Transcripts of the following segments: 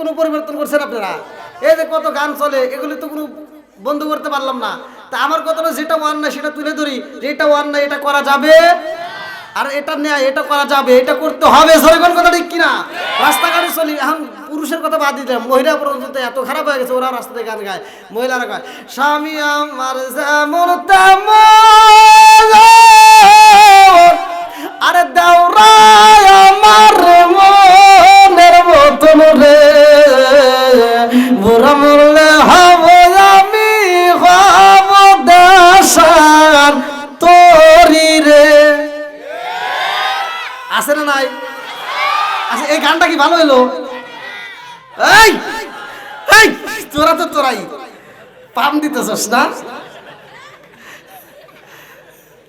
কোনো পরিবর্তন করছেন আপনারা? এই যে কত গান চলে, এগুলি তো কোনো বন্ধ করতে পারলাম না। তা আমার কথাটা যেটা ওয়ান না সেটা তুলে ধরি যে এটা ওয়ান না এটা করা যাবে? আর এটা নেয় এটা করা যাবে, এটা করতে হবে। সরকার কথা ঠিক কিনা? রাস্তাঘাটে চলি, এখন পুরুষের কথা বাদ দিলাম, মহিলা পর্যন্ত এত খারাপ হয়ে গেছে, ওরা রাস্তাতে গান গায়, মহিলারা গায়। স্বামী আমার যেমন তেমন, আরে দেওরায় এই গানটা কি ভালো হলো? এই এই, তোরা তো তোরাই। পাম দিতেছস না?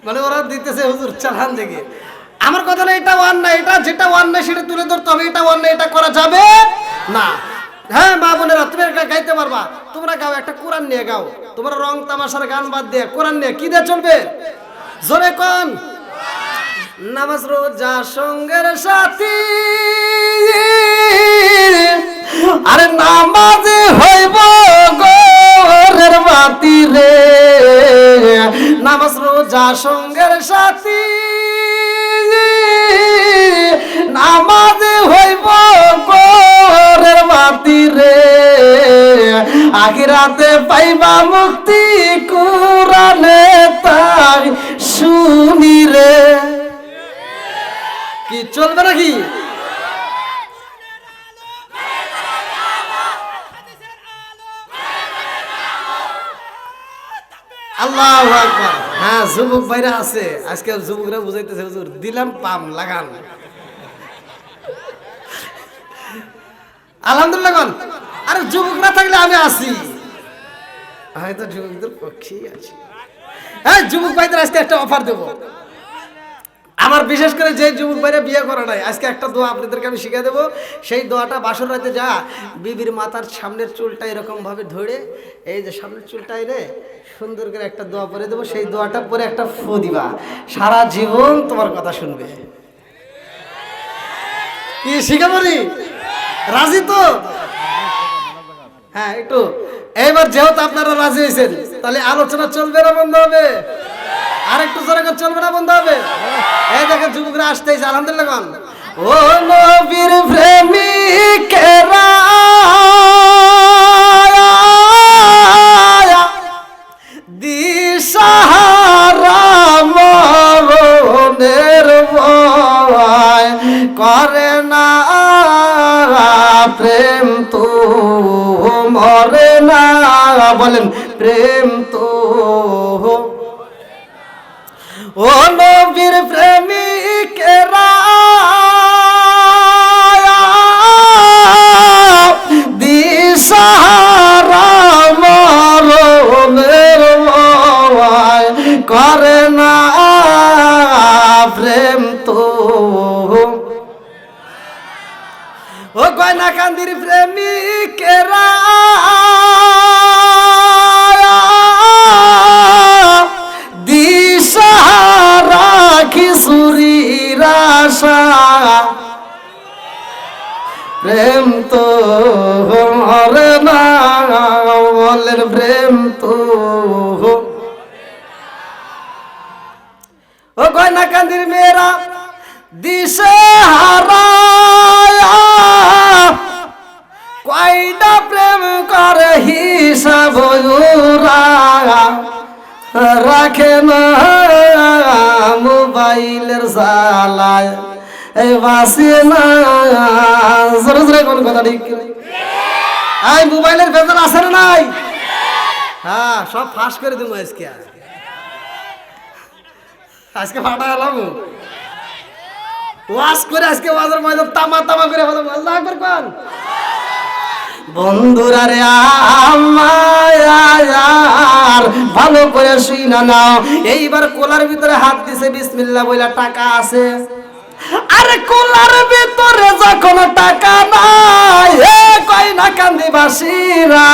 মানে ওরা দিতেছে হুজুর চালান দেখে। আমার কথা না, এটা ওয়ান না, এটা যেটা ওয়ান না সেটা তুলে ধরতে হবে, এটা ওয়ান না, এটা করা যাবে? না। হ্যাঁ মা বোনেরা, তুমি একটা গাইতে পারবা। তোমরা গাও, একটা কোরআন নিয়ে গাও। তোমরা রং তামাশার গান বাদ দিয়ে কোরআন নিয়ে কি দিয়ে চলবে? জোরে কোন। নামাজ রোজা সঙ্গের সাথী। আরে নামাজে হইব গোরের বাতি রে। নামাজ রোজা সঙ্গের সাথী। নামাজে হইব গোরের বাতি রে। আখিরাতে পাইবা মুক্তি চলবে নাকি? আল্লাহ হ্যাঁ যুবক ভাইরা আছে। আজকে যুবকরা বুঝাইতেছে, হুজুর, দিলাম পাম, লাগান। আরে, যুবক না থাকলে আমি আছি। হয়তো যুবকদের পক্ষেই আছি। হ্যাঁ যুবক ভাইদের আজকে একটা অফার দেবো। আমার বিশেষ করে যে যুবক ভাইরা বিয়ে করা নাই, আজকে একটা দোয়া আপনাদেরকে আমি শিখে দেবো। সেই দোয়াটা বাসর রাতে যা বিবির মাথার সামনের চুলটা এরকম ভাবে ধরে, এই যে সামনের চুলটা এনে সুন্দর করে একটা দোয়া পরে দেবো। সেই দোয়াটা পরে একটা ফু দিবা। সারা জীবন তোমার কথা শুনবে। কি শিখে বলি রাজি তো? হ্যাঁ একটু। এইবার যেহেতু আপনারা রাজি হয়েছেন, তাহলে আলোচনা চলবে না, বন্ধ হবে। আর একটু জোরে করে চলবে না বন্ধ হবে? এই দেখেন যুবকরা আসতেছে, আলহামদুলিল্লাহ গান ও নবীর প্রেমিকেরা দিশাহারা করে না। প্রেম তো মরে না। বলেন, প্রেম তো প্রেম তো। ও গয়না কান্দির প্রেমিকেরা। দিশাহারা খিসুরির আশা। প্রেম তো মরে না বলেন প্রেম তো। মোবাইলের ভেতর আছে না নাই? হ্যাঁ সব ফাঁস করে দেবো আজকে। আজকে ফাটা ওয়াশ করে আজকে ওয়াজের ময়দান তামা তামা করে হলো আল্লাহ বন্ধুরা রে আমার ভালো করে শুই না নাও। এইবার কোলার ভিতরে হাত দিছে, বিসমিল্লাহ বইলা টাকা আছে। আরে ভিতরে যখন টাকা নাই, হে কই না কান্দিবাসীরা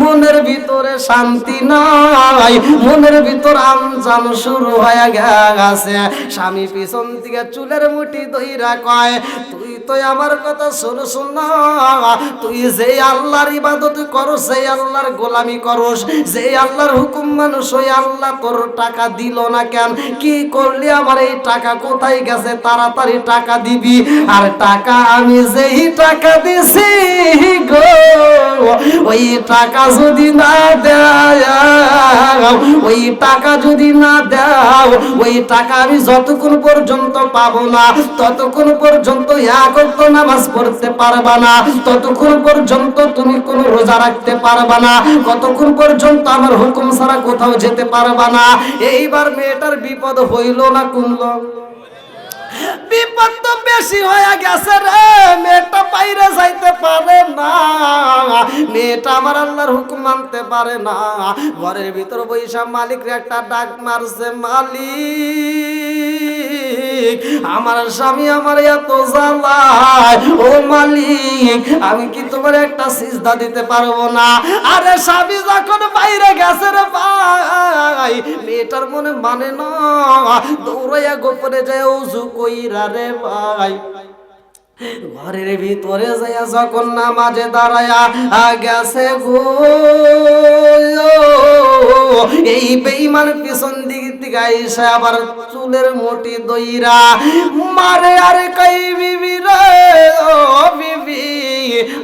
মনের ভিতরে শান্তি নাই, মনের ভিতর আমজাম শুরু হয়ে গেছে। স্বামী পিছন থেকে চুলের মুঠি দইরা কয়, তুই তো আমার কথা তুই যে আল্লাহর ইবাদত করস আল্লাহর গোলামি করস, যে আল্লাহর হুকুম মানুষ ওই আল্লাহ তোর টাকা দিল না কেন? কি করলি? আমার এই টাকা কোথায় গেছে? তাড়াতাড়ি টাকা দিবি। আর টাকা আমি যেই টাকা দিছি গো, ওই টাকা যদি না দেয় ওই টাকা যদি না দাও ওই টাকা আমি যতক্ষণ পর্যন্ত পাবো না, ততক্ষণ পর্যন্ত এক অক্ত নামাজ পড়তে পারবা না। ততক্ষণ পর্যন্ত তুমি কোনো রোজা রাখতে পারবা না। কতক্ষণ পর্যন্ত আমার হুকুম ছাড়া কোথাও যেতে পারবা না। এইবার মেয়েটার বিপদ হইল না কুমলো বিপদ তো বেশি হয়ে গেছে রে, মেয়েটা বাইরে যাইতে পারে না। মেয়েটা আমার আল্লাহর হুকুম মানতে পারে না। ঘরের ভিতর বৈশা মালিক একটা ডাক মারছে, মালিক, আমার স্বামী আমার এত জ্বালায়। ও মালিক, আমি কি তোমার একটা সিজদা দিতে পারব না? আরে স্বামী যখন বাইরে গেছে রে ভাই, মেয়েটার মনে মানে না। দৌড়াইয়া গোপনে যায় উজু কইরা রে ভাই। ঘরের ভিতরে যাইয়া যখন নামাজে দাঁড়ায়া গেছে গো, এই বেইমান পিছন দিক থেকে আইসা আবার চুলের মোটি দইরা। মারে আরে কই বিবি রে, ও বিবি।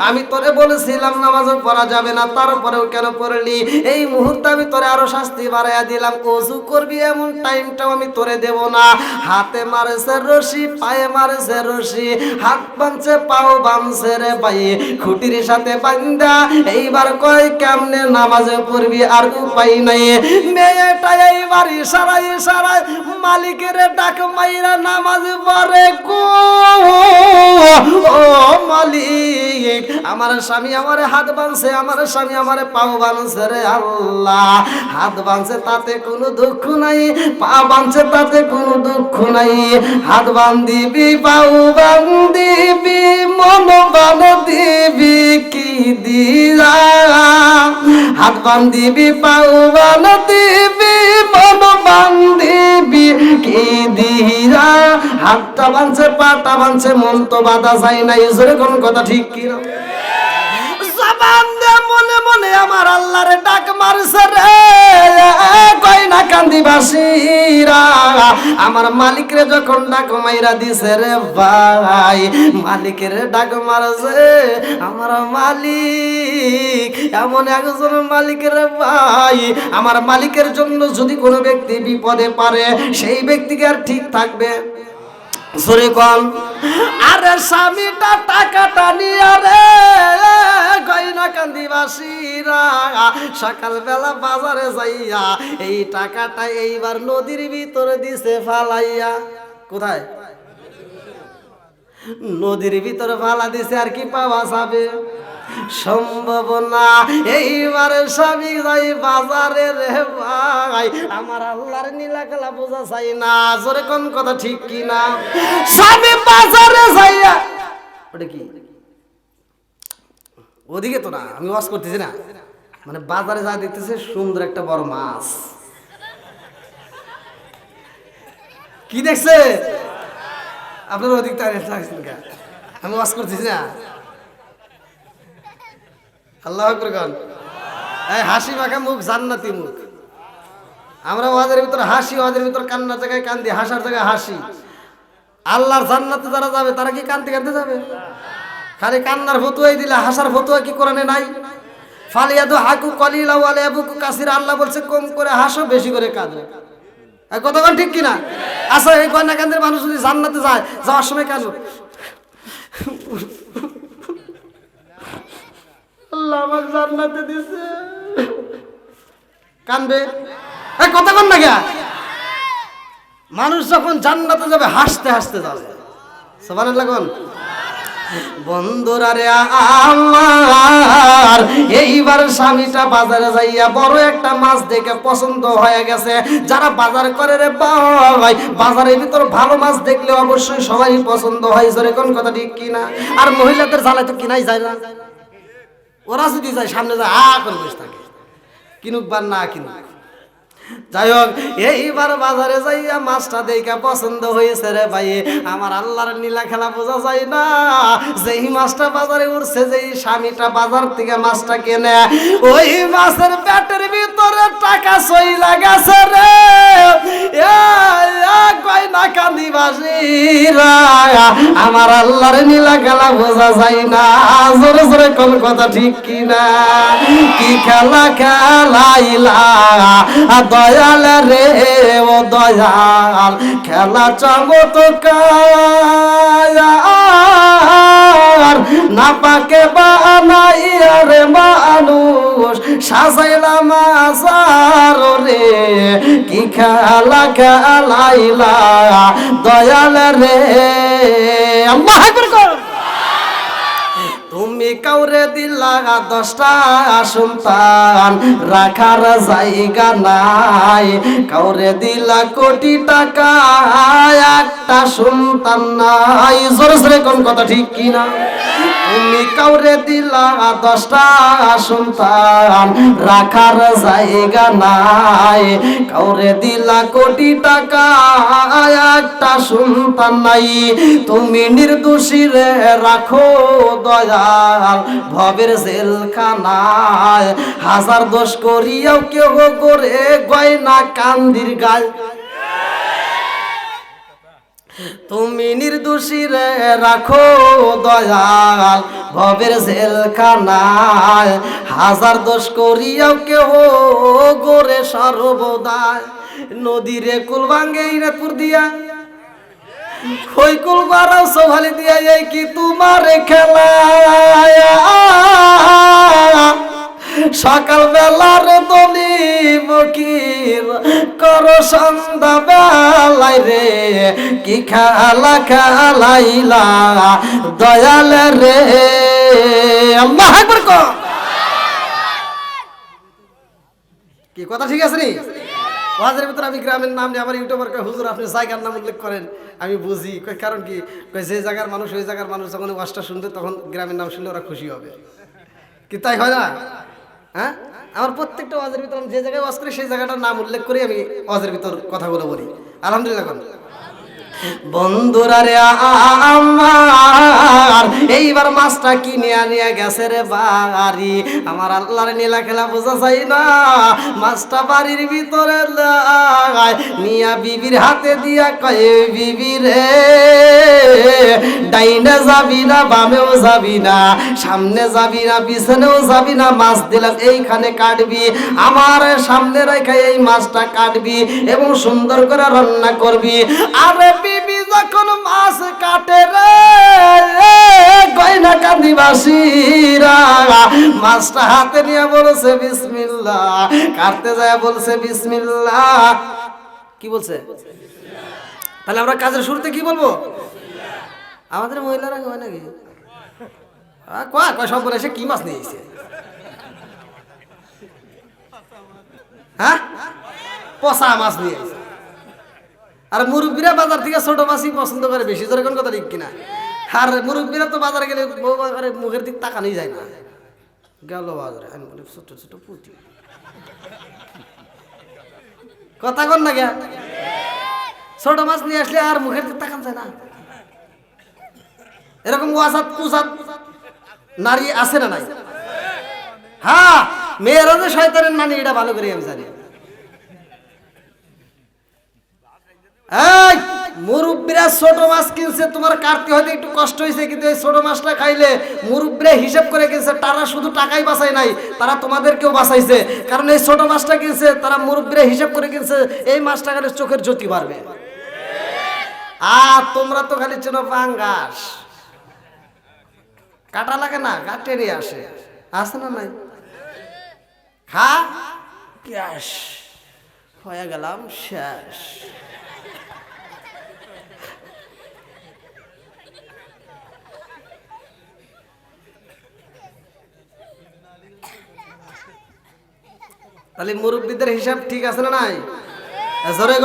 আমি তোরে বলেছিলাম নামাজ পড়া যাবে না, তারপরেও কেন পড়লি? এই মুহূর্তে আমি তোরে আরও শাস্তি বাড়াইয়া দিলাম। অজু করবি এমন টাইমটাও আমি তোরে দেব না। হাতে মারেছে রশি, পায়ে মারেছে রশি। হাত বাঁধছে, পাও বাঁধছে রে ভাই। খুঁটির সাথে বান্দা এইবার কয় কেমনে নামাজে পড়বি আর উপায় নাই। মেয়েটা এইবার ইশারায় ইশারায় মালিকের ডাক মাইরা নামাজ পড়ে গো। ও মালিক, আমার স্বামী আমার হাত বাঁধছে, আমার স্বামী আমার পাও বাঁধছে রে আল্লাহ। হাত বাঁধছে তাতে কোনো দুঃখ নাই, পা বাঁধছে তাতে কোনো দুঃখ নাই। হাত বান্ধিবি পাও বান্ধিবি মন বান দিবি কি দিয়া? হাত বান্ধিবি পাও বান দিবি মন বান্ধিবি কি দিয়া হাতটা বানছে পাটা বানছে মন তো বাধা যায় নাই জোরে কোন কথা ঠিক জবান দে, মনে মনে আমার আল্লাহরে ডাক মারছে রে। কান্দি আমার মালিকরে যখন ডাক মাইরা দিছে রে ভাই, মালিকের ডাক মারছে, আমার মালিক, এমন একজন মালিকের ভাই, আমার মালিকের জন্য যদি কোনো ব্যক্তি বিপদে পারে সেই ব্যক্তিকে আর ঠিক থাকবে সরে কন। আরে স্বামীটা টাকাটা নিয়ে রে, গয়না কান্দিবাসীরা, সকালবেলা বাজারে যাইয়া এই টাকাটা এইবার নদীর ভিতরে দিছে ফালাইয়া। কোথায়? নদীর ভিতরে ফালা দিছে আর কি পাওয়া যাবে? সম্ভব না স্বামী যাই বাজারে রে ভাই, আমার আল্লাহর বোঝা চাই না। কোন কথা ঠিক কি না? স্বামী বাজারে যাইয়া ওটা কি? ওদিকে তো না, আমি ওয়াশ করতেছি না। মানে বাজারে যা দেখতেছে, সুন্দর একটা বড় মাছ। কি দেখছে? আপনার ওদিক তাই আমি ওয়াশ করতেছি না। আল্লাহ আকবর গান। এই হাসি মাখা মুখ, জান্নাতি মুখ। আমরা ওয়াদের ভিতর হাসি ওয়াদের ভিতর কান্নার জায়গায় কান্দি, হাসার জায়গায় হাসি। আল্লাহর জান্নাতে যারা যাবে, তারা কি কান্দি কান্দতে যাবে? খালি কান্নার ফতুয়াই দিলে, হাসার ফতুয়া কি কোরআনে নাই? ফালিয়াদু হাকু কলিলা ওয়ালে আবুকু কাসির, আল্লাহ বলছে, কম করে হাসো, বেশি করে কাঁদো। কতক্ষণ ঠিক কিনা? আচ্ছা এই কন্যা কান্দের মানুষ যদি জান্নাতে যায়, যাওয়ার সময় কাঁদো। কানবে এই কথা কন না গা মানুষ যখন জান্নাতে যাবে, হাসতে হাসতে যাবে। সুবহানাল্লাহ কোন। বন্ধুরা রে আমার, এইবার স্বামীটা বাজারে যাইয়া বড় একটা মাছ দেখে পছন্দ হয়ে গেছে। যারা বাজার করে রে ভাই, বাজারের ভিতর ভালো মাছ দেখলে অবশ্যই সবাই পছন্দ হয়। জোরে কোন কথা ঠিক কিনা? আর মহিলাদের জ্বালায় তো কিনাই যায় না। ওরা যদি যায় সামনে যায় আ করে বসে থাকে। কিনুক বা না কিনুক। যাই হোক, এইবার বাজারে মাছটা পছন্দ হয়েছে রে ভাই। আমার আল্লাহর নীলা খেলা বোঝা যায় না, যেই মাছটা বাজারে উঠছে, যেই স্বামীটা বাজার থেকে মাছটা কেনে, ওই মাছের পেটের ভিতরে টাকা সই লাগাছে রে। বাসিরা আমার আল্লাহর নীলা খেলা বোঝা যায় না। জোরে জোরে কোন কথা ঠিক কিনা? কি খেলা খেলাইলা? দয়াল রে, ও দয়াল, খেলা চমৎকার না পাকে বানাইয়া রে মানুষ, সাজাইলাম আসার রে। কি খেলা খেলাইলা দয়াল রে। আল্লাহ কর। তুমি কাউরে দিলা দশটা সন্তান রাখার জায়গা নাই। কাউরে দিলা কোটি টাকা, একটা সন্তান নাই। জোরে জোরে কোন কথা ঠিক কিনা? তুমি কাউরে দিলা দশটা সন্তান রাখার জায়গা নাই। কাউরে দিলা কোটি টাকা, একটা সন্তান নাই। তুমি নির্দোষী রে রাখো দয়াল ভবের জেলখানায় হাজার দোষ করিয়াও কেহ করে গয়না কান্দির গায়। তুমি নির্দোষী রে, রাখো দয়াল ভবের জেলখানায় হাজার দোষ করিয়াও কেহ গোরে সর্বদায় নদীরে কুল ভাঙ্গে ইরাতপুর দিয়া খৈকুল গড়াও সোভালি দিয়া এই কি তোমার খেলা? সকাল বেলার দলি বকির কর সন্ধ্যা বেলায় রে, কি খেলা খেলাইলা? দয়াল রে। কি কথা ঠিক আছে নি? ওয়াজের ভিতরে আমি গ্রামের নাম নিয়ে আমার ইউটিউবার কয়, হুজুর, আপনি জায়গার নাম উল্লেখ করেন। আমি বুঝি। কারণ কি? যে জায়গার মানুষ ওই জায়গার মানুষ যখন ওয়াজটা শুনবে, তখন গ্রামের নাম শুনলে ওরা খুশি হবে। কি তাই হয় না? হ্যাঁ? আমার প্রত্যেকটা ওয়াজের ভিতরে যে জায়গায় ওয়াজ করি, সেই জায়গাটার নাম উল্লেখ করে আমি ওয়াজের ভিতর কথাগুলো বলি। আলহামদুলিল্লাহ বন্ধুরা রে আমার, এইবার মাছটা কিনে আনিয়া গেছে রে বাড়ি। আমার আল্লাহর নীলা খেলা বোঝা যায় না, মাছটা বাড়ির ভিতরে নিয়া বিবির হাতে দিয়া কয়ে, বিবি রে, ডাইনে যাবি না, বামেও যাবি না, সামনে যাবি না, পিছনেও যাবি না, মাছ দিলাম, এইখানে কাটবি। আমার সামনে রেখে এই মাছটা কাটবি এবং সুন্দর করে রান্না করবি। আরে বিবি যখন মাছ কাটে রে গয়না কান্দি বাসিরা মাছটা হাতে নিয়ে বলছে, বিসমিল্লাহ। কাটতে যায় বলছে, বিসমিল্লাহ। কি বলছে? তাহলে আমরা কাজের শুরুতে কি বলব? আমাদের মহিলারা হয় নাকি? কয় কয় সব বলে এসে কি মাছ নিয়ে এসে হ্যাঁ? পচা মাছ নিয়ে আর মুরব্বীরা বাজার থেকে ছোট মাছই পছন্দ করে বেশি জোরে কোন কথা ঠিক কিনা? আর মুরব্বীরা তো বাজারে গেলে বাজারে মুখের দিক তাকানোই যায় না। গেল বাজারে, আমি বলি, ছোট ছোট পুঁটি কথা কন না গে ছোট মাছ নিয়ে আসলে আর মুখের দিক তাকান যায় না। এরকম ওয়াসাত কুসাত নারী আছে না নাই? হ্যাঁ মেয়েরা যে শয়তানের নানি, এটা ভালো করে আমি জানি। মুরব্বীরা ছোট মাছ কিনছে, তোমার কাটতে হয়তো একটু কষ্ট হয়েছে, কিন্তু এই ছোট মাছটা খাইলে মুরব্বীরা হিসাব করে কিনছে, তারা শুধু টাকাই বাঁচায় নাই, তারা তোমাদেরকেও বাঁচাইছে। কারণ এই ছোট মাছটা কিনছে, তারা মুরব্বীরা হিসাব করে কিনছে, এই মাছটা খালি চোখের জ্যোতি বাড়বে। আর তোমরা তো খালি চেনো পাঙ্গাস। কাটা লাগে না, গা টেনে আসে। আসে না নাই? গ্যাস হয়ে গেলাম, শেষ। তাহলে মুরব্বীদের হিসাব ঠিক আছে না নাই? জোরে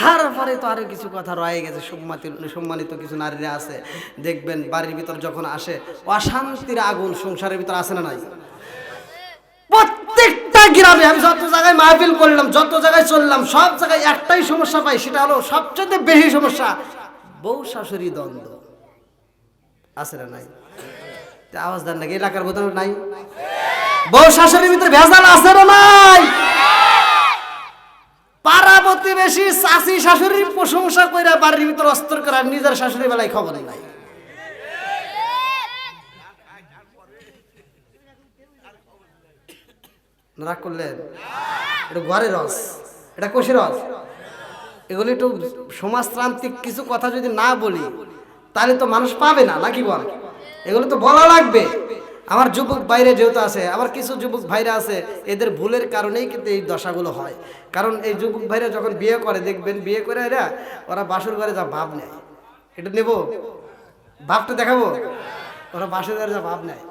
তারপরে তো আরও কিছু কথা রয়ে গেছে সম্মানিত সম্মানিত কিছু নারীরা আছে। দেখবেন বাড়ির ভিতর যখন আসে, অশান্তির আগুন সংসারের ভিতর আসে না নাই? প্রত্যেকটা গ্রামে আমি যত জায়গায় মাহফিল করলাম, যত জায়গায় চললাম, সব জায়গায় একটাই সমস্যা পাই, সেটা হলো সবচেয়ে বেশি সমস্যা, বউ শাশুড়ি দ্বন্দ্ব। আছে না নাই? আওয়াজ দেন নাকি? এলাকার বোধহয় নাই? বউ শাশুড়ির ভিতরে ভেজাল আছে না নাই? পাড়া প্রতিবেশী চাষি শাশুড়ির প্রশংসা কইরা বাড়ির ভিতর অস্ত্র করার নিজের শাশুড়ি বেলায় খবর নাই রাগ করলেন? এটা ঘরে রস। এটা কোষে রস। এগুলি একটু সমাজতান্ত্রিক কিছু কথা যদি না বলি, তাহলে তো মানুষ পাবে না, নাকি বল? এগুলো তো বলা লাগবে। আমার যুবক বাইরে যেহেতু আছে, আবার কিছু যুবক ভাইরা আছে, এদের ভুলের কারণেই কিন্তু এই দশাগুলো হয়। কারণ এই যুবক ভাইরা যখন বিয়ে করে, দেখবেন বিয়ে করে এরা, ওরা বাসর ঘরে যা ভাব নেয়। এটা নেব? ভাবটা দেখাবো? ওরা বাসর ঘরে যা ভাব নেয়।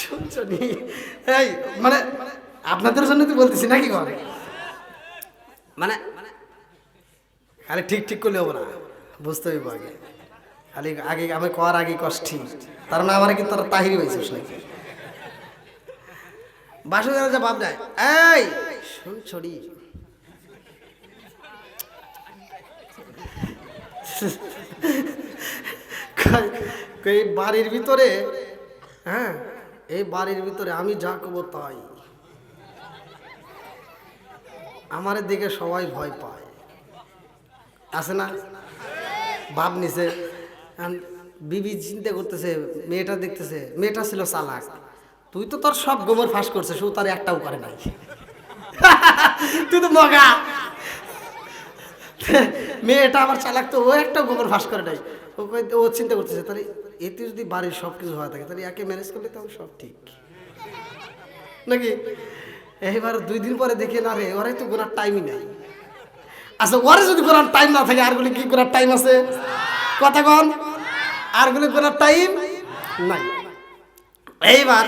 শুনছো নি? মানে আপনাদের জন্য তো বলতেছি নাকি ঘরে মানে খালি ঠিক ঠিক করলে হব না। বুঝতে হইব আগে। খালি আগে আমি কর আগে কষ্টি তার মানে আমার কিন্তু তাহিরি হয়েছিস নাকি? বাসুদেরা যা ভাব যায় এই, শুন ছড়ি। এই বাড়ির ভিতরে হ্যাঁ এই বাড়ির ভিতরে আমি যা করব তাই। আমার দিকে সবাই ভয় পায়। আছে না? ভাব নিছে। বিবি চিন্তা করতেছে, মেয়েটা দেখতেছে, মেয়েটা ছিল চালাক। তুই তো তোর সব গোবর ফাঁস করছে শুধু তার একটাও করে নাই। তুই তো মগা। মেয়েটা আমার চালাক, তো ও একটা গোবর ফাঁস করে নাই। ও ও চিন্তা করতেছে, তাহলে এতে যদি বাড়ির সব কিছু হয়ে থাকে, তাহলে একে ম্যানেজ করলে তাহলে সব ঠিক। নাকি? এইবার দুই দিন পরে দেখে, না রে, ওরাই তো গোনার টাইমই নাই। আচ্ছা ওরে যদি গোনার টাইম না থাকে? আরগুলি কি করার টাইম আছে? কথা কন। আরগুলি গোনার টাইম নাই। এইবার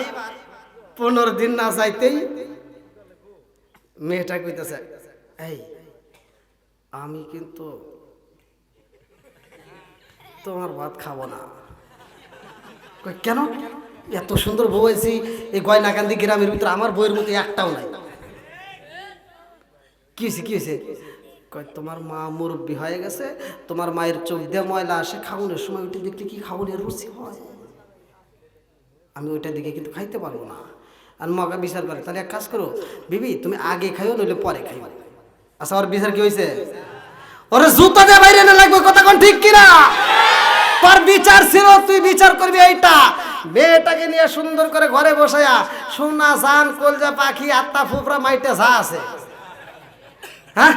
পনেরো দিন না চাইতেই মেয়েটা কইতেছে, এই, আমি কিন্তু তোমার ভাত খাব না। কেন? এত সুন্দর বউ আছি এই গয়নাকান্দি গ্রামের ভিতরে আমার বইয়ের মতো একটাও নাই। কি হয়েছে কি হয়েছে? কয়, তোমার মা মুরব্বী হয়ে গেছে, তোমার মায়ের চোখ দিয়ে ময়লা আসে খাওয়ানোর সময় ওইটা দেখলে কি খাওয়ানোর রুচি হয়? আমি ওইটা দেখে কিন্তু খাইতে পারব না। আর মগা বিচার করে, তাহলে এক কাজ করো, বিবি তুমি আগে খাইও, নইলে পরে খাইও। আচ্ছা ওর বিচার কি হয়েছে ওরে জুতা দিয়ে বাইরে না লাগবে, কথা কোন ঠিক কিনা? তোর বিচার ছিল, তুই বিচার করবি এইটা। মেয়েটাকে নিয়ে সুন্দর করে ঘরে বসায়া সোনা, জান, কলজা, পাখি, আত্মা ফুপরা মাইটে যা আছে। হ্যাঁ?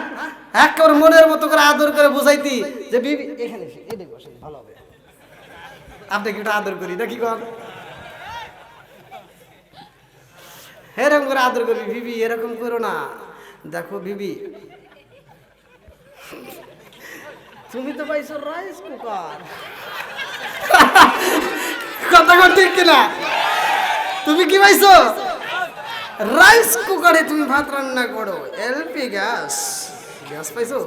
একেবারে মনের মতো করে আদর করে বুঝাইতি যে বিবি, এখানে এদিকে বসে ভালো হবে। আপনি কি একটু আদর করি? নাকি কন এরকম করে আদর করবি, বিবি, এরকম করো না। দেখো, বিবি, তুমি তো পাইছো রাইস কুকার কথা ঠিক কিনা? তুমি কি পাইছো? রাইস কুকারে তুমি ভাত রান্না করো এলপি গ্যাস গ্যাস পাইছো?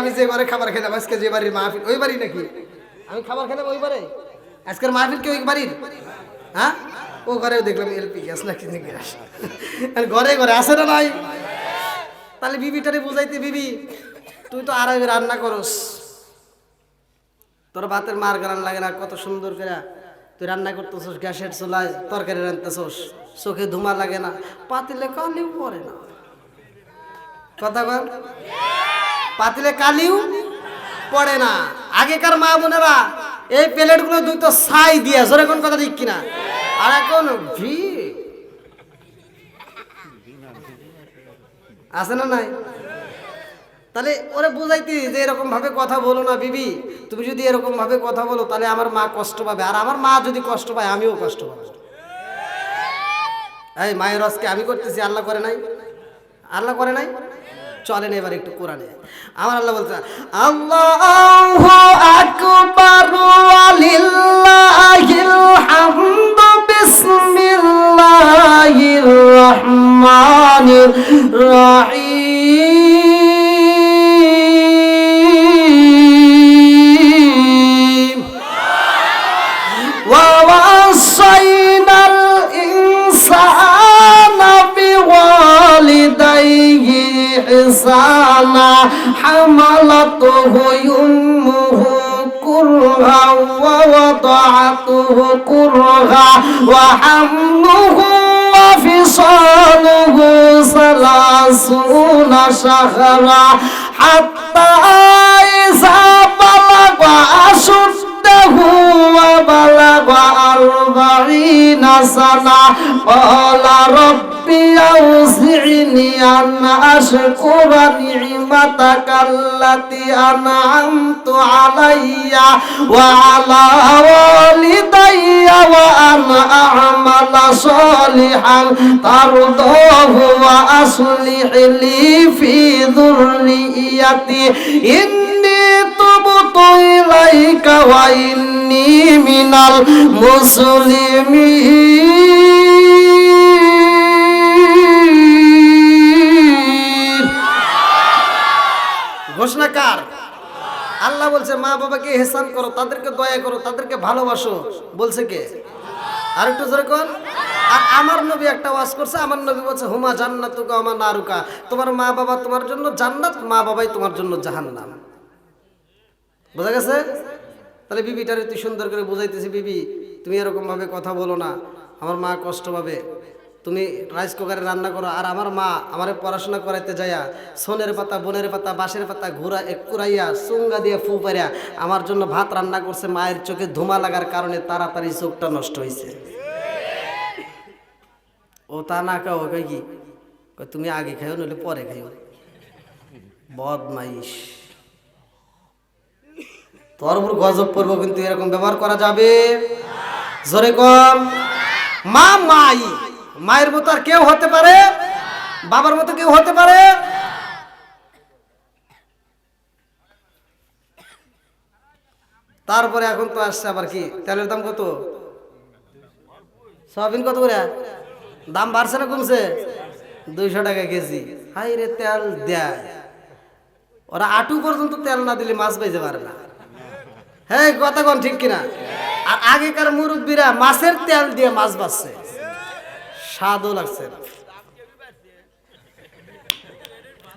আমি যে বারে খাবার খেলাম আজকে যে বাড়ির মাহফিল, ওই বাড়ি নাকি? আমি খাবার খেলাম ওই বারে আজকের মাহফিল কি ওই বাড়ির? হ্যাঁ? ও ঘরেও দেখলাম এলপি গ্যাস নাকি গ্যাস। আর ঘরে ঘরে আসে না নাই? তাহলে বিবিটারে বুঝাইতে বিবি, তুই তো আর রান্না করস। তোর ভাতের মার গান লাগে না, কত সুন্দর করে। তুই রান্না করতেছস, গ্যাসের চুলায় তরকারি রান্নতেছস, চোখে ধুমা লাগে না, পাতিলে কালিও পরে না। কথা বল। পাতিলে কালিও পড়ে না। আগেকার মা বোনেরা এই প্লেটগুলো দুই তো ছাই দিয়ে, জোরে কোন কথা ঠিক কিনা? আর এখন ভি আছে না নাই? তাহলে ওরে বুঝাইতি যে এরকম ভাবে কথা বলো না বিবি। তুমি যদি এরকম ভাবে কথা বলো, তাহলে আমার মা কষ্ট পাবে। আর আমার মা যদি কষ্ট পায়, আমিও কষ্ট পাবো। এই মায়ের রসকে আমি করতেছি, আল্লাহ করে নাই। আল্লাহ করে নাই? চলেন এবার একটু কোরআনে। আমার আল্লাহ বলছে আল্লাহ আকবার ওয়ালিল্লাহিল হামদু বিসমিল্লাহির রহমানির রহিম। حملته أمه كرها ووضعته كرها وحمله وفصاله ثلاثون شهرا حتى إذا بلغ أشده وبلغ أربعين سنة قال ربي أوزعني أن أشكر نعمتك التي أنعمت علي وعلى والدي وأن أعمل صالحا ترضاه وأصلح لي في ذريتي إني تبت ইলাইকা ওয়া ইন্নি মিনাল মুসলিমিন। ঘোষণা কার? আল্লাহ বলছে, মা বাবাকে হেসান করো, তাদেরকে দয়া করো, তাদেরকে ভালোবাসো। বলছে কে? আর একটু যেরকম আর আমার নবী একটা ওয়াজ করছে, আমার নবী বলছে, হুমা জান্নাতুকা আমার নারুকা। তোমার মা বাবা তোমার জন্য জান্নাত, মা বাবাই তোমার জন্য জাহান্নাম। বোঝা গেছে? তাহলে বিবিটারে তুই সুন্দর করে বুঝাইতেছি, বিবি, তুমি এরকম ভাবে কথা বলো না। আমার মা কষ্ট পাবে। তুমি রাইস কুকারে রান্না করো, আর আমার মা আমারে পড়াশোনা করাইতে যাইয়া সোনের পাতা, বনের পাতা, বাঁশের পাতা ঘুরা কুড়াইয়া চুঙ্গা দিয়ে ফু পারিয়া আমার জন্য ভাত রান্না করছে, মায়ের চোখে ধুমা লাগার কারণে তাড়াতাড়ি চোখটা নষ্ট হয়েছে ও তা না কাও কই কি? তুমি আগে খাইও, নইলে পরে খাইও। বদমাইশ। তোর উপর গজব পড়ব কিন্তু এরকম ব্যবহার করা যাবে? জোরে কম। মা, মাই। মায়ের মতো আর কেউ হতে পারে? বাবার মতো কেউ হতে পারে? তারপরে এখন তো আসছে আবার কি? তেলের দাম কত? সয়াবিন কত করে? দাম বাড়ছে না কমছে? দুইশো টাকা কেজি। হাই রে, তেল দেয়। ওরা আটু পর্যন্ত তেল না দিলে মাছ বেজে পারে না। হ্যাঁ কথা কোন ঠিক কিনা? আর আগেকার মুরব্বীরা মাছের তেল দিয়ে মাছ বাছছে স্বাদও লাগছে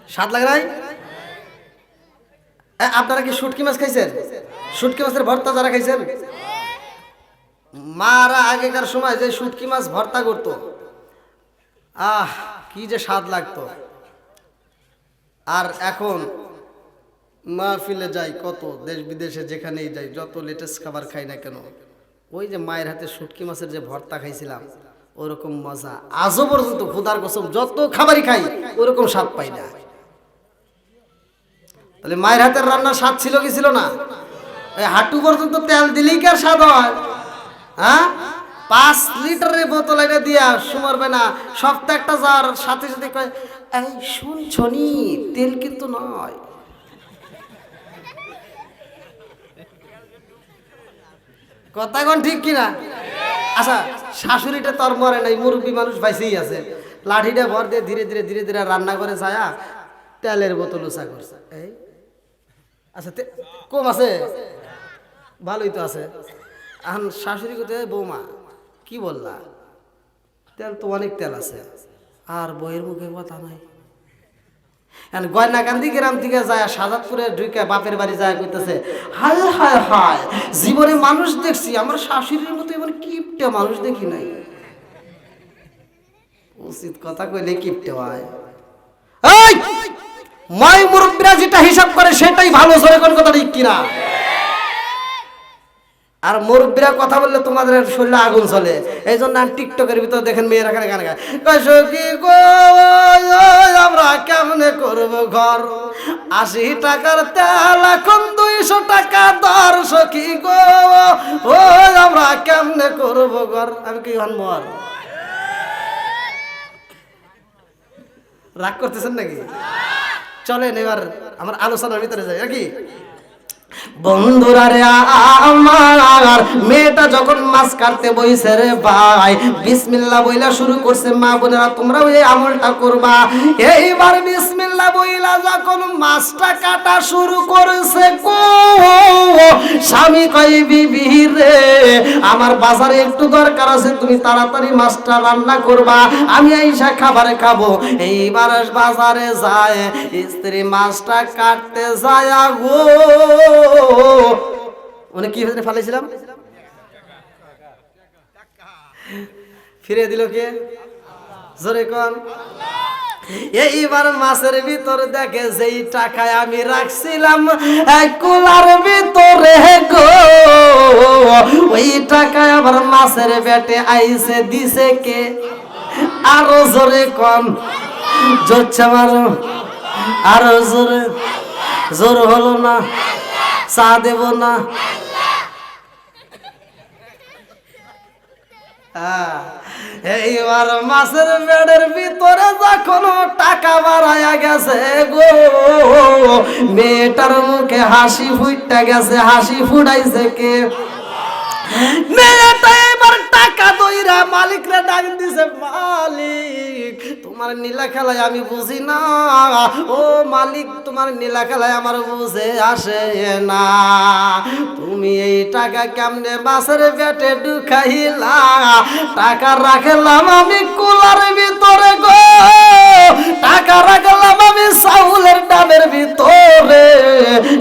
স্বাদ লাগে নাই? আপনারা কি শুটকি মাছ খাইছেন? শুটকি মাছের ভর্তা যারা খাইছেন? মারা আগেকার সময় যে শুটকি মাছ ভর্তা করতো। আহ, কি যে স্বাদ লাগতো। আর এখন মাহফিলে যাই, কত? দেশ বিদেশে যেখানেই যাই, যত লেটেস্ট খাবার খাই না কেন? ওই যে মায়ের হাতে শুটকি মাছের যে ভর্তা খাইছিলাম, ওরকম মজা। আজও পর্যন্ত খুদার কসম, যত খাবারই খাই, ওরকম স্বাদ পাই না। তাহলে মায়ের হাতের রান্নার স্বাদ ছিল কি ছিল না? হাঁটু পর্যন্ত তেল দিলেই কি আর স্বাদ হয়? হ্যাঁ? পাঁচ লিটারের বোতল এনে দিয়া সুমারবে না সপ্তাহ একটা যাওয়ার সাথে সাথে এই শুনছনি তেল কিন্তু নয়। কথা কোন ঠিক কিনা? আচ্ছা শাশুড়িটা তোর মরে নাই, মুরব্বী মানুষ পাইছেই আছে। লাঠিটা ভর দিয়ে ধীরে ধীরে ধীরে ধীরে রান্না করে ছায়া তেলের বোতল উঁচা করছে। এই? আচ্ছা কম আছে? ভালোই তো আছে। এখন শাশুড়ি কোথায় বৌমা, কি বললা? তেল তো অনেক তেল আছে, আর বইয়ের মুখে কথা নাই। গয়নাকান্দি গ্রাম থেকে যায়, সাজাদপুরে ঢুকে বাপের বাড়ি যায় হায় হায় হায়, জীবনে মানুষ দেখছি, আমার শাশুড়ির মতো এমন কিপটে মানুষ দেখি নাই। উচিত কথা কইলে কিপটে হয়। এই, মই মুরব্বীরা যেটা হিসাব করে সেটাই ভালো, জোরে কোন কথা কিনা? আর মুরব্বীরা কথা বললে তোমাদের শরীরে আগুন চলে। এই জন্য টিকটকের ভিতর দেখেন মেয়েরা এখানে গান গায়। আমরা কেমনে করব ঘর? আশি টাকার তেল, এখন দুইশো টাকা দর, সখী গো ও আমরা কেমনে করব ঘর? আমি কি হন মর রাগ করতেছেন নাকি? চলেন এবার আমার আলোচনার ভিতরে যাই, নাকি? বন্ধুরা রে আমার, মেয়েটা যখন মাছ কাটতে বইছে রে ভাই, বিসমিল্লাহ বইলা শুরু করছে, মা বোনেরা আমলটা করবা। এইবার বিসমিল্লাহ বইলা যখন মাছটা কাটা শুরু করেছে স্বামী কই বিবি রে, আমার বাজারে একটু দরকার আছে, তুমি তাড়াতাড়ি মাছটা রান্না করবা, আমি আইসা খাবারে খাব। এইবার বাজারে যায়, স্ত্রী মাছটা কাটতে যায় গো মানে কি হয়েছে ফালাইছিলাম? ফিরে দিল কে? জোরে কন। এইবার মাছের ভিতর দেখে যেই টাকায় আমি রাখছিলাম কুলার ভিতরে গো। ওই টাকায় আবার মাছের বেটে আইসে দিছে কে? আরও জোরে কন। জোরছে মারো আরও জোরে জোর হলো না। চা দেব না। হ্যাঁ, এইবার মাছের বেডের ভিতরে যখন টাকা বাড়াইয়া গেছে গো মেয়েটার মুখে হাসি ফুটতে গেছে হাসি ফুটাইছে কে? মেয়েটা এবার টাকা দইরা মালিকরা ডাক দিছে, মালিক, তোমার নীলা খেলায় আমি বুঝি না। ও মালিক, তোমার নীলা খেলায় আমার বুঝে আসে না। তুমি এই টাকা কেমনে মাছের পেটে ঢুকাইলা? টাকা রাখলাম আমি কুলার ভিতরে গো। টাকা রাখলাম আমি চাউলের ডাবের ভিতরে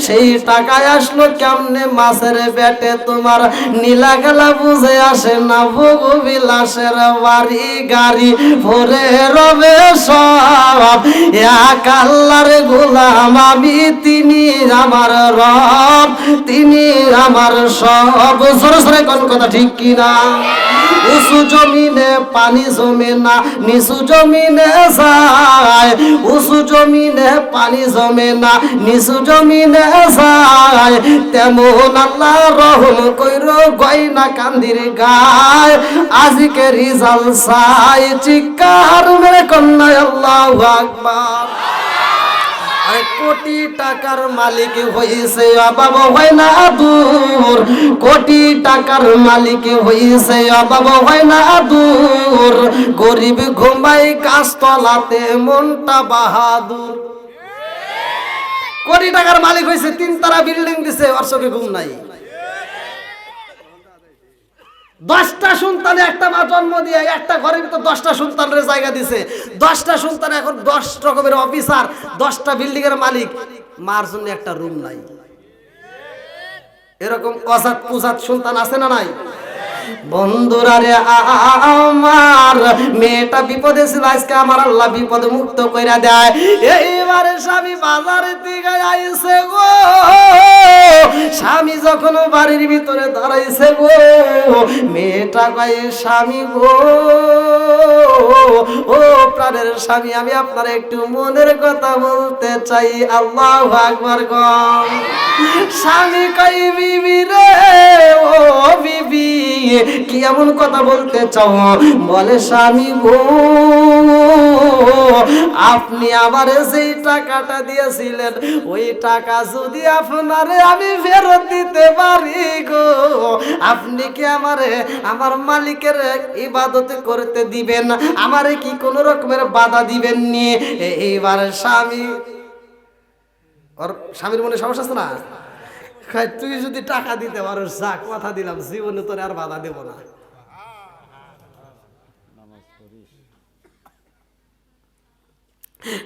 সেই টাকায় আসলো কেমনে মাছের বেটে তোমার নীলা গেলা বুঝে আসে না ভোগ বিলাসের বাড়ি গাড়ি। ভরে রবে সব, এক আল্লাহর গোলাম আমি, তিনি আমার রব, তিনি আমার সব। সরে কোন কথা ঠিক কিনা? উঁচু জমিনে পানি জমে না, নিচু জমিনে যায়। উঁচু জমিনে পানি জমে না, নিচু জমিনে যায়। তেমন আল্লাহ রহম কইর গয়না কান্দির গায়। আজকে রিজাল সাই চিকার মেরে কন্যা আল্লাহ আকবার। কোটি টাকার মালিক হইছে, অভাব হয় না দূর। কোটি টাকার মালিক হইছে, অভাব হয় না দূর। গরিব ঘুমাই গাছতলাতে, মনটা বাহাদুর। কোটি টাকার মালিক হয়েছে তিন তারা বিল্ডিং দিছে চোখে ঘুম নাই। দশটা সন্তানে একটা মা জন্ম দিয়ে একটা ঘরের ভিতর দশটা সন্তানের জায়গা দিছে। দশটা সন্তান এখন দশ রকমের অফিসার, দশটা বিল্ডিং এর মালিক। মার জন্য একটা রুম নাই। এরকম অজাত কুজাত সন্তান আছে না নাই? আমার মেয়েটা বিপদে ছিল, আজকে আমার আল্লাহ বিপদ মুক্ত দেয়। এইবারে স্বামী বাজারে দিকে গো। স্বামী যখন বাড়ির ভিতরে দাঁড়াইছে গো, মেয়েটা কয়ে, স্বামী গো, ও প্রাণের স্বামী, আমি আপনার একটু মনের কথা বলতে চাই। আল্লাহ আকবার গম স্বামী কই বিবি রে, ও বিবি কি এমন কথা বলতে চাও? বলে, স্বামী গো, আপনি আমারে সেই টাকাটা দিয়েছিলেন, ওই টাকা যদি আপনারে আমি ফেরত দিতে পারি গো, আপনি কি আমারে, আমার মালিকের ইবাদত করতে দিবেন? আমারে কি কোনো রকমের বাধা দিবেন নি এইবার স্বামী, ওর স্বামীর মনে সমস্যা আছে না? তুই যদি টাকা দিতে পারো যা কথা দিলাম, জীবনে তোর আর বাধা দেব না।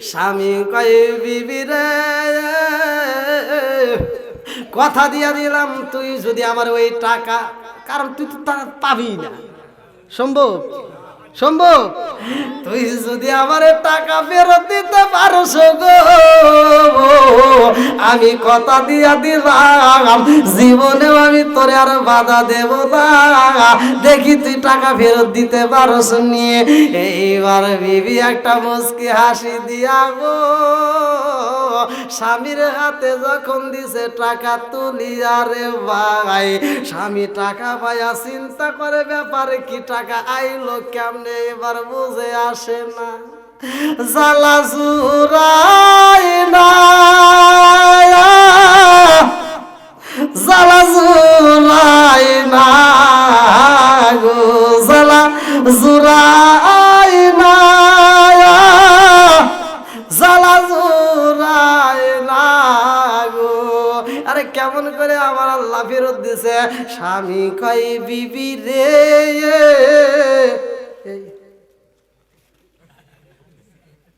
স্বামী কয়ে, বিবি রে, কথা দিয়া দিলাম তুই যদি আমার ওই টাকা, কারণ তুই তো তা, পাবি না। সম্ভব সম্ভব তুই যদি আমার টাকা ফেরত দিতে পারস গো, আমি কথা দিয়া দিলাম, জীবনেও আমি তোরে আর বাধা দেব না। দেখি তুই টাকা ফেরত দিতে পারস নিয়ে এইবার বিবি একটা মুসকি হাসি দিয়া গো। স্বামীর হাতে যখন দিছে টাকা তুলিয়া রে ভাই, স্বামী টাকা পাইয়া চিন্তা করে, ব্যাপারে কি, টাকা আইলো কেমনে? এবার বুঝে আসে না। জালা জুরাই না। জালা জুরাই না গো জালা জুরা দিছে স্বামী কয় বিবি রে?